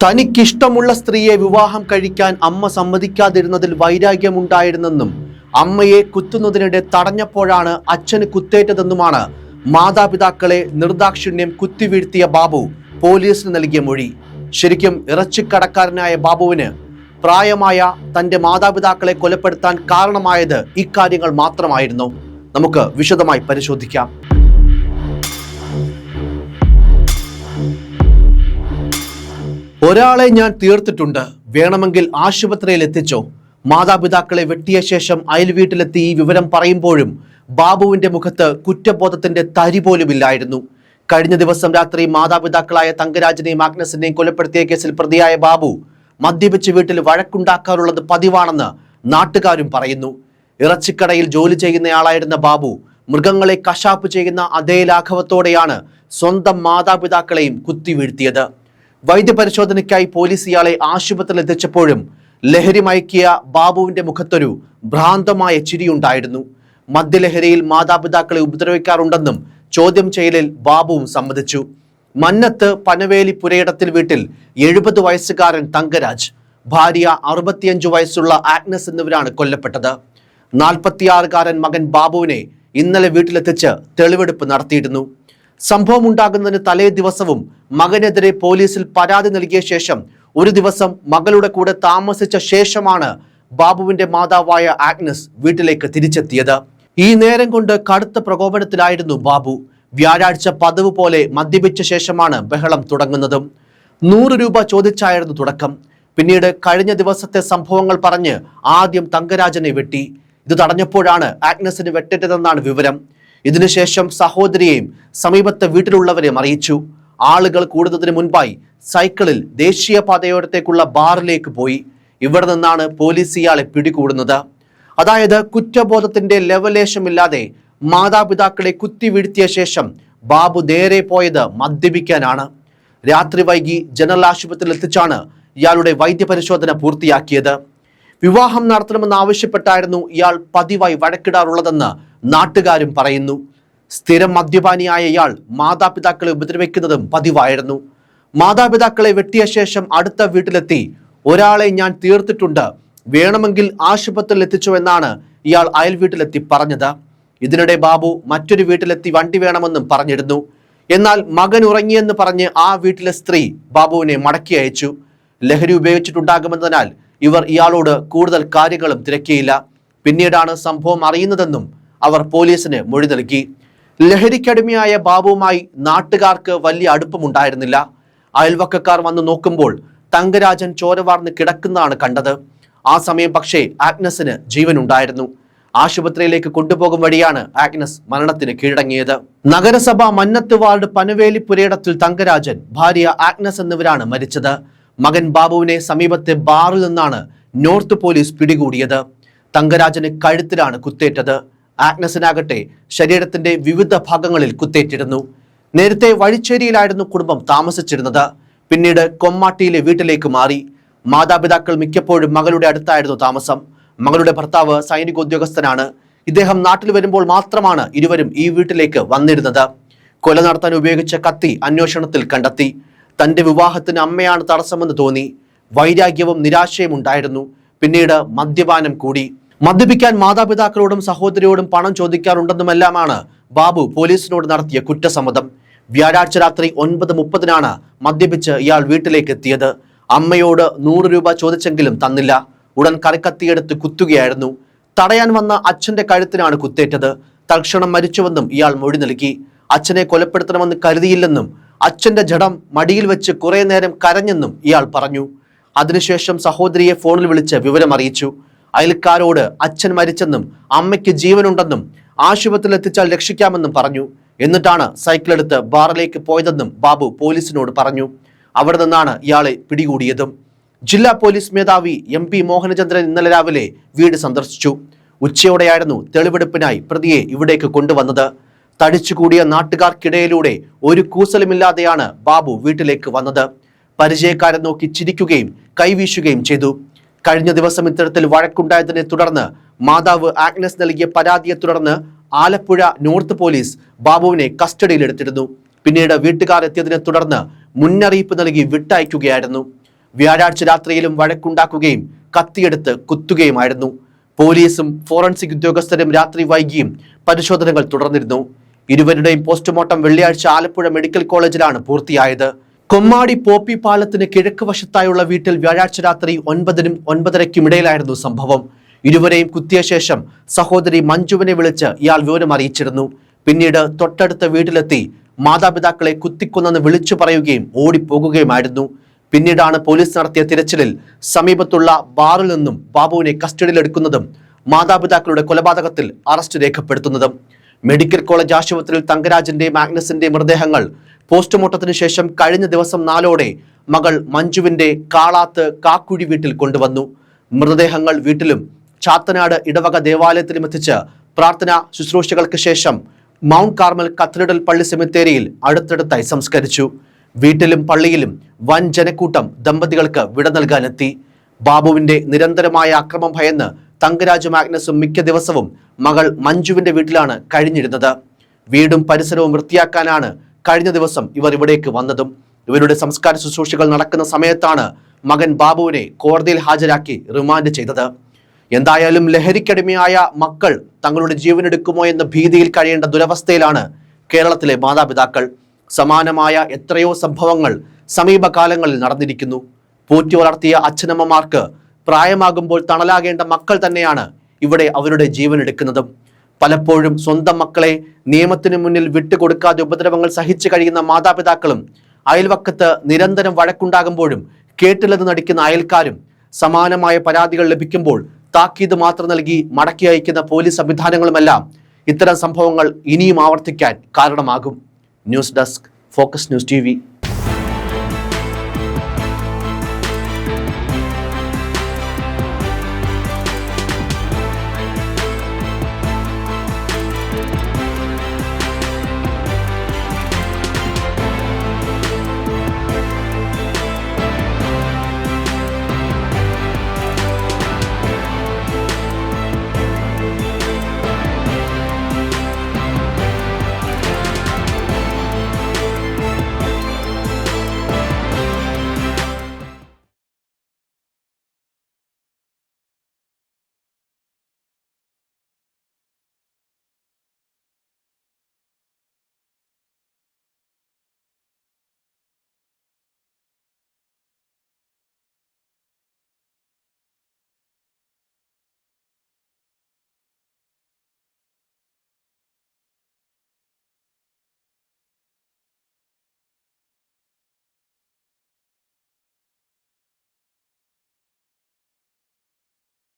തനിക്കിഷ്ടമുള്ള സ്ത്രീയെ വിവാഹം കഴിക്കാൻ അമ്മ സമ്മതിക്കാതിരുന്നതിൽ വൈരാഗ്യമുണ്ടായിരുന്നെന്നും അമ്മയെ കുത്തുന്നതിനിടെ തടഞ്ഞപ്പോഴാണ് അച്ഛന് കുത്തേറ്റതെന്നുമാണ് മാതാപിതാക്കളെ നിർദാക്ഷിണ്യം കുത്തിവീഴ്ത്തിയ ബാബു പോലീസിന് നൽകിയ മൊഴി. ശരിക്കും ഇറച്ചിക്കടക്കാരനായ ബാബുവിന് പ്രായമായ തന്റെ മാതാപിതാക്കളെ കൊലപ്പെടുത്താൻ കാരണമായത് ഇക്കാര്യങ്ങൾ മാത്രമായിരുന്നു. നമുക്ക് വിശദമായി പരിശോധിക്കാം. ഒരാളെ ഞാൻ തീർത്തിട്ടുണ്ട്. വേണമെങ്കിൽ ആശുപത്രിയിൽ എത്തിച്ചോ. മാതാപിതാക്കളെ വെട്ടിയ ശേഷം അയൽ വീട്ടിലെത്തി ഈ വിവരം പറയുമ്പോഴും ബാബുവിന്റെ മുഖത്ത് കുറ്റബോധത്തിന്റെ തരി പോലുമില്ലായിരുന്നു. കഴിഞ്ഞ ദിവസം രാത്രി മാതാപിതാക്കളായ തങ്കരാജനെയും ആഗ്നസിനെയും കൊലപ്പെടുത്തിയ കേസിൽ പ്രതിയായ ബാബു മദ്യപിച്ച് വീട്ടിൽ വഴക്കുണ്ടാക്കാറുള്ളത് പതിവാണെന്ന് നാട്ടുകാരും പറയുന്നു. ഇറച്ചിക്കടയിൽ ജോലി ചെയ്യുന്നയാളായിരുന്ന ബാബു മൃഗങ്ങളെ കശാപ്പ് ചെയ്യുന്ന അതേ ലാഘവത്തോടെയാണ് സ്വന്തം മാതാപിതാക്കളെയും കുത്തിവീഴ്ത്തിയത്. വൈദ്യപരിശോധനയ്ക്കായി പോലീസ് ഇയാളെ ആശുപത്രിയിൽ എത്തിച്ചപ്പോഴും ലഹരി മയക്കിയ ബാബുവിന്റെ മുഖത്തൊരു ഭ്രാന്തമായ ചിരിയുണ്ടായിരുന്നു. മദ്യലഹരിയിൽ മാതാപിതാക്കളെ ഉപദ്രവിക്കാറുണ്ടെന്നും ചോദ്യം ചെയ്യലിൽ ബാബുവും സമ്മതിച്ചു. മന്നത്ത് പനവേലി പുരയിടത്തിൽ വീട്ടിൽ എഴുപത് വയസ്സുകാരൻ തങ്കരാജ് ഭാര്യ അറുപത്തിയഞ്ചു വയസ്സുള്ള ആഗ്നസ് എന്നിവരാണ് കൊല്ലപ്പെട്ടത്. നാൽപ്പത്തിയാറുകാരൻ മകൻ ബാബുവിനെ ഇന്നലെ വീട്ടിലെത്തിച്ച് തെളിവെടുപ്പ് നടത്തിയിരുന്നു. സംഭവം ഉണ്ടാകുന്നതിന് തലേ ദിവസവും മകനെതിരെ പോലീസിൽ പരാതി നൽകിയ ശേഷം ഒരു ദിവസം മകളുടെ കൂടെ താമസിച്ച ശേഷമാണ് ബാബുവിന്റെ മാതാവായ ആഗ്നസ് വീട്ടിലേക്ക് തിരിച്ചെത്തിയത്. ഈ നേരം കൊണ്ട് കടുത്ത പ്രകോപനത്തിലായിരുന്നു ബാബു. വ്യാഴാഴ്ച പതിവ് പോലെ മദ്യപിച്ച ശേഷമാണ് ബഹളം തുടങ്ങുന്നതും. നൂറ് രൂപ ചോദിച്ചായിരുന്നു തുടക്കം. പിന്നീട് കഴിഞ്ഞ ദിവസത്തെ സംഭവങ്ങൾ പറഞ്ഞ് ആദ്യം തങ്കരാജനെ വെട്ടി. ഇത് തടഞ്ഞപ്പോഴാണ് ആഗ്നസിന് വെട്ടേറ്റതെന്നാണ് വിവരം. ഇതിനുശേഷം സഹോദരിയെയും സമീപത്തെ വീട്ടിലുള്ളവരെയും അറിയിച്ചു. ആളുകൾ കൂടുന്നതിന് മുൻപായി സൈക്കിളിൽ ദേശീയപാതയോരത്തേക്കുള്ള ബാറിലേക്ക് പോയി. ഇവിടെ നിന്നാണ് പോലീസ് ഇയാളെ പിടികൂടുന്നത്. അതായത് കുറ്റബോധത്തിന്റെ ലെവലേശമില്ലാതെ മാതാപിതാക്കളെ കുത്തി വീഴ്ത്തിയ ശേഷം ബാബു നേരെ പോയത് മദ്യപിക്കാനാണ്. രാത്രി വൈകി ജനറൽ ആശുപത്രിയിൽ എത്തിച്ചാണ് ഇയാളുടെ വൈദ്യപരിശോധന പൂർത്തിയാക്കിയത്. വിവാഹം നടത്തണമെന്ന് ആവശ്യപ്പെട്ടായിരുന്നു ഇയാൾ പതിവായി വഴക്കിടാറുള്ളതെന്ന് നാട്ടുകാരും പറയുന്നു. സ്ഥിരം മദ്യപാനിയായ ഇയാൾ മാതാപിതാക്കളെ ഉപദ്രവിക്കുന്നതും പതിവായിരുന്നു. മാതാപിതാക്കളെ വെട്ടിയ ശേഷം അടുത്ത വീട്ടിലെത്തി ഒരാളെ ഞാൻ തീർത്തിട്ടുണ്ട് വേണമെങ്കിൽ ആശുപത്രിയിൽ എത്തിച്ചു എന്നാണ് ഇയാൾ അയൽ വീട്ടിലെത്തി പറഞ്ഞത്. ഇതിനിടെ ബാബു മറ്റൊരു വീട്ടിലെത്തി വണ്ടി വേണമെന്നും പറഞ്ഞിരുന്നു. എന്നാൽ മകൻ ഉറങ്ങിയെന്ന് പറഞ്ഞ് ആ വീട്ടിലെ സ്ത്രീ ബാബുവിനെ മടക്കി അയച്ചു. ലഹരി ഉപയോഗിച്ചിട്ടുണ്ടാകുമെന്നതിനാൽ ഇവർ ഇയാളോട് കൂടുതൽ കാര്യങ്ങളും തിരക്കിയില്ല. പിന്നീടാണ് സംഭവം അറിയുന്നതെന്നും അവർ പോലീസിന് മൊഴി നൽകി. ലഹരിക്കടിമയായ ബാബുവുമായി നാട്ടുകാർക്ക് വലിയ അടുപ്പമുണ്ടായിരുന്നില്ല. അയൽവക്കക്കാർ വന്ന് നോക്കുമ്പോൾ തങ്കരാജൻ ചോരവാർന്ന് കിടക്കുന്നതാണ് കണ്ടത്. ആ സമയം പക്ഷേ ആഗ്നസിന് ജീവനുണ്ടായിരുന്നു. ആശുപത്രിയിലേക്ക് കൊണ്ടുപോകും വഴിയാണ് ആഗ്നസ് മരണത്തിന് കീഴടങ്ങിയത്. നഗരസഭ മന്നത്ത് വാർഡ് പനവേലി പുരയിടത്തിൽ തങ്കരാജൻ ഭാര്യ ആഗ്നസ് എന്നിവരാണ് മരിച്ചത്. മകൻ ബാബുവിനെ സമീപത്തെ ബാറിൽ നിന്നാണ് നോർത്ത് പോലീസ് പിടികൂടിയത്. തങ്കരാജന് കഴുത്തിലാണ് കുത്തേറ്റത്. ആഗ്നസിനാകട്ടെ ശരീരത്തിന്റെ വിവിധ ഭാഗങ്ങളിൽ കുത്തേറ്റിരുന്നു. നേരത്തെ വഴിച്ചേരിയിലായിരുന്നു കുടുംബം താമസിച്ചിരുന്നത്. പിന്നീട് കൊമ്മാട്ടിയിലെ വീട്ടിലേക്ക് മാറി. മാതാപിതാക്കൾ മിക്കപ്പോഴും മകളുടെ അടുത്തായിരുന്നു താമസം. മകളുടെ ഭർത്താവ് സൈനിക ഉദ്യോഗസ്ഥനാണ് ഇദ്ദേഹം നാട്ടിൽ വരുമ്പോൾ മാത്രമാണ് ഇരുവരും ഈ വീട്ടിലേക്ക് വന്നിരുന്നത്. കൊല നടത്താൻ ഉപയോഗിച്ച കത്തി അന്വേഷണത്തിൽ കണ്ടെത്തി. തന്റെ വിവാഹത്തിന് അമ്മയാണ് തടസ്സമെന്ന് തോന്നി. വൈരാഗ്യവും നിരാശയും ഉണ്ടായിരുന്നു. പിന്നീട് മദ്യപാനം കൂടി. മദ്യപിക്കാൻ മാതാപിതാക്കളോടും സഹോദരിയോടും പണം ചോദിക്കാറുണ്ടെന്നുമെല്ലാമാണ് ബാബു പോലീസിനോട് നടത്തിയ കുറ്റസമ്മതം. വ്യാഴാഴ്ച രാത്രി ഒൻപത് മുപ്പതിനാണ് മദ്യപിച്ച് ഇയാൾ വീട്ടിലേക്ക് എത്തിയത് അമ്മയോട് നൂറ് രൂപ ചോദിച്ചെങ്കിലും തന്നില്ല. ഉടൻ കറിക്കത്തിയെടുത്ത് കുത്തുകയായിരുന്നു. തടയാൻ വന്ന അച്ഛന്റെ കഴുത്തിനാണ് കുത്തേറ്റത്. തൽക്ഷണം മരിച്ചുവെന്നും ഇയാൾ മൊഴി നൽകി. അച്ഛനെ കൊലപ്പെടുത്തണമെന്ന് കരുതിയില്ലെന്നും അച്ഛന്റെ ജഡം മടിയിൽ വെച്ച് കുറേ നേരം കരഞ്ഞെന്നും ഇയാൾ പറഞ്ഞു. അതിനുശേഷം സഹോദരിയെ ഫോണിൽ വിളിച്ച് വിവരം അറിയിച്ചു അയൽക്കാരോട് അച്ഛൻ മരിച്ചെന്നും അമ്മയ്ക്ക് ജീവനുണ്ടെന്നും ആശുപത്രിയിൽ എത്തിച്ചാൽ രക്ഷിക്കാമെന്നും പറഞ്ഞു. എന്നിട്ടാണ് സൈക്കിൾ എടുത്ത് ബാറിലേക്ക് പോയതെന്നും ബാബു പോലീസിനോട് പറഞ്ഞു. അവിടെ നിന്നാണ് ഇയാളെ പിടികൂടിയതും. ജില്ലാ പോലീസ് മേധാവി എം പി മോഹനചന്ദ്രൻ ഇന്നലെ രാവിലെ വീട് സന്ദർശിച്ചു. ഉച്ചയോടെയായിരുന്നു തെളിവെടുപ്പിനായി പ്രതിയെ ഇവിടേക്ക് കൊണ്ടുവന്നത്. തടിച്ചുകൂടിയ നാട്ടുകാർക്കിടയിലൂടെ ഒരു കൂസലുമില്ലാതെയാണ് ബാബു വീട്ടിലേക്ക് വന്നത്. പരിചയക്കാരെ നോക്കി ചിരിക്കുകയും കൈവീശുകയും ചെയ്തു. കഴിഞ്ഞ ദിവസം ഇത്തരത്തിൽ വഴക്കുണ്ടായതിനെ തുടർന്ന് മാതാവ് ആഗ്നസ് നൽകിയ പരാതിയെ തുടർന്ന് ആലപ്പുഴ നോർത്ത് പോലീസ് ബാബുവിനെ കസ്റ്റഡിയിലെടുത്തിരുന്നു പിന്നീട് വീട്ടുകാരെത്തിയതിനെ തുടർന്ന് മുന്നറിയിപ്പ് നൽകി വിട്ടയക്കുകയായിരുന്നു. വ്യാഴാഴ്ച രാത്രിയിലും വഴക്കുണ്ടാക്കുകയും കത്തിയെടുത്ത് കുത്തുകയുമായിരുന്നു. പോലീസും ഫോറൻസിക് ഉദ്യോഗസ്ഥരും രാത്രി വൈകിയും പരിശോധനകൾ തുടർന്നിരുന്നു. ഇരുവരുടെയും പോസ്റ്റ്മോർട്ടം വെള്ളിയാഴ്ച ആലപ്പുഴ മെഡിക്കൽ കോളേജിലാണ് പൂർത്തിയായത്. കൊമ്മാടി പോപ്പി പാലത്തിന് കിഴക്ക് വശത്തായുള്ള വീട്ടിൽ വ്യാഴാഴ്ച രാത്രി ഒൻപതിനും ഒൻപതരയ്ക്കും ഇടയിലായിരുന്നു സംഭവം. ഇരുവരെയും കുത്തിയ ശേഷം സഹോദരി മഞ്ജുവിനെ വിളിച്ച് ഇയാൾ വിവരം അറിയിച്ചിരുന്നു. പിന്നീട് തൊട്ടടുത്ത വീട്ടിലെത്തി മാതാപിതാക്കളെ കുത്തിക്കൊന്നെന്ന് വിളിച്ചു പറയുകയും ഓടിപ്പോകുകയുമായിരുന്നു. പിന്നീടാണ് പോലീസ് നടത്തിയ തിരച്ചിലിൽ സമീപത്തുള്ള ബാറിൽ നിന്നും ബാബുവിനെ കസ്റ്റഡിയിലെടുക്കുന്നതും മാതാപിതാക്കളുടെ കൊലപാതകത്തിൽ അറസ്റ്റ് രേഖപ്പെടുത്തുന്നതും. മെഡിക്കൽ കോളേജ് ആശുപത്രിയിൽ തങ്കരാജിന്റെ മാഗ്നസിന്റെ മൃതദേഹങ്ങൾ പോസ്റ്റ്മോർട്ടത്തിന് ശേഷം കഴിഞ്ഞ ദിവസം നാലോടെ മകൾ മഞ്ജുവിന്റെ കാളാത്ത് കാക്കുഴി വീട്ടിൽ കൊണ്ടുവന്നു. മൃതദേഹങ്ങൾ വീട്ടിലും ചാത്തനാട് ഇടവക ദേവാലയത്തിലും എത്തിച്ച് പ്രാർത്ഥന ശുശ്രൂഷകൾക്ക് ശേഷം മൗണ്ട് കാർമൽ കത്തീഡ്രൽ പള്ളി സെമിത്തേരിയിൽ അടുത്തടുത്തായി സംസ്കരിച്ചു. വീട്ടിലും പള്ളിയിലും വൻ ജനക്കൂട്ടം ദമ്പതികൾക്ക് വിട നൽകാനെത്തി. ബാബുവിന്റെ നിരന്തരമായ അക്രമം ഭയന്ന് തങ്കരാജ് മാഗ്നസും മിക്ക ദിവസവും മകൾ മഞ്ജുവിന്റെ വീട്ടിലാണ് കഴിഞ്ഞിരുന്നത്. വീടും പരിസരവും വൃത്തിയാക്കാനാണ് കഴിഞ്ഞ ദിവസം ഇവർ ഇവിടേക്ക് വന്നതും ഇവരുടെ സംസ്കാര ശുശ്രൂഷകൾ നടക്കുന്ന സമയത്താണ് മകൻ ബാബുവിനെ കോടതിയിൽ ഹാജരാക്കി റിമാൻഡ് ചെയ്തത്. എന്തായാലും ലഹരിക്കടിമയായ മക്കൾ തങ്ങളുടെ ജീവനെടുക്കുമോ എന്ന ഭീതിയിൽ കഴിയേണ്ട ദുരവസ്ഥയിലാണ് കേരളത്തിലെ മാതാപിതാക്കൾ. സമാനമായ എത്രയോ സംഭവങ്ങൾ സമീപകാലങ്ങളിൽ നടന്നിരിക്കുന്നു. പോറ്റി വളർത്തിയ അച്ഛനമ്മമാർക്ക് പ്രായമാകുമ്പോൾ തണലാകേണ്ട മക്കൾ തന്നെയാണ് ഇവിടെ അവരുടെ ജീവൻ എടുക്കുന്നതും പലപ്പോഴും സ്വന്തം മക്കളെ നിയമത്തിന് മുന്നിൽ വിട്ടുകൊടുക്കാതെ ഉപദ്രവങ്ങൾ സഹിച്ചു കഴിയുന്ന മാതാപിതാക്കളും അയൽവക്കത്ത് നിരന്തരം വഴക്കുണ്ടാകുമ്പോഴും കേട്ടില്ലെന്ന് നടിക്കുന്ന അയൽക്കാരും സമാനമായ പരാതികൾ ലഭിക്കുമ്പോൾ താക്കീത് മാത്രം നൽകി മടക്കി അയക്കുന്ന പോലീസ് സംവിധാനങ്ങളുമെല്ലാം ഇത്തരം സംഭവങ്ങൾ ഇനിയും ആവർത്തിക്കാൻ കാരണമാകും. News desk focus news T